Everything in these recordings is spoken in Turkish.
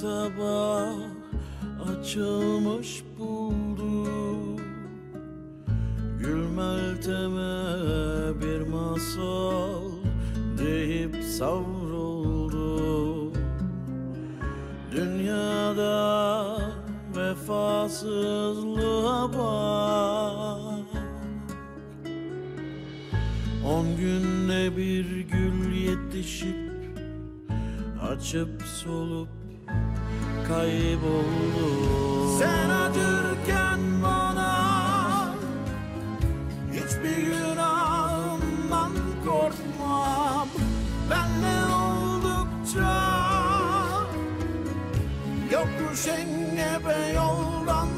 sabah açılmış buldu. Gül Meltem'e bir masal deyip savruldu. Dünyada vefasızlığa bak. On günde bir gül yetişip Açıp solup kayboldu. Sen acırken bana Hiçbir günahımdan korkmam. Benle oldukça Yokuş engebe yoldan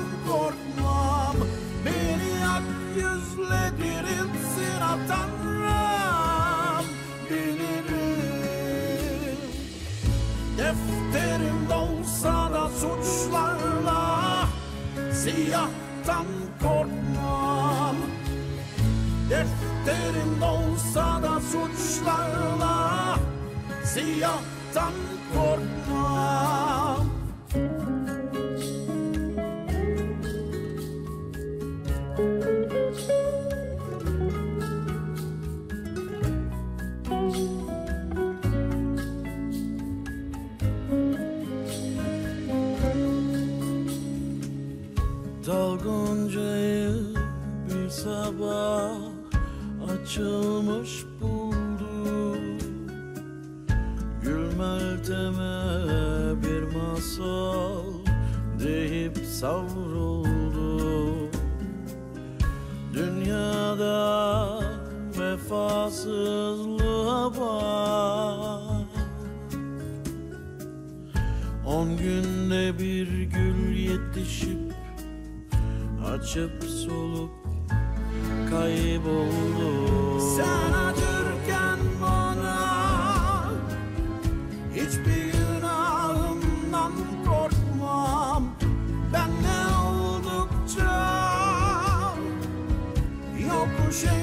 Defterim dolsa da suçlarla Siyahtan korkmam. Defterim dolsa da suçlarla Siyahtan korkmam sabah açılmış buldu. Gül Meltem'e bir masal deyip savruldu. Dünyada vefasızlığa bak. On günde bir gül yetişip Açıp solup kayboldu. Sen acırken bana Hiçbir günahımdan korkmam. Ben ne oldukça Yokuş engebe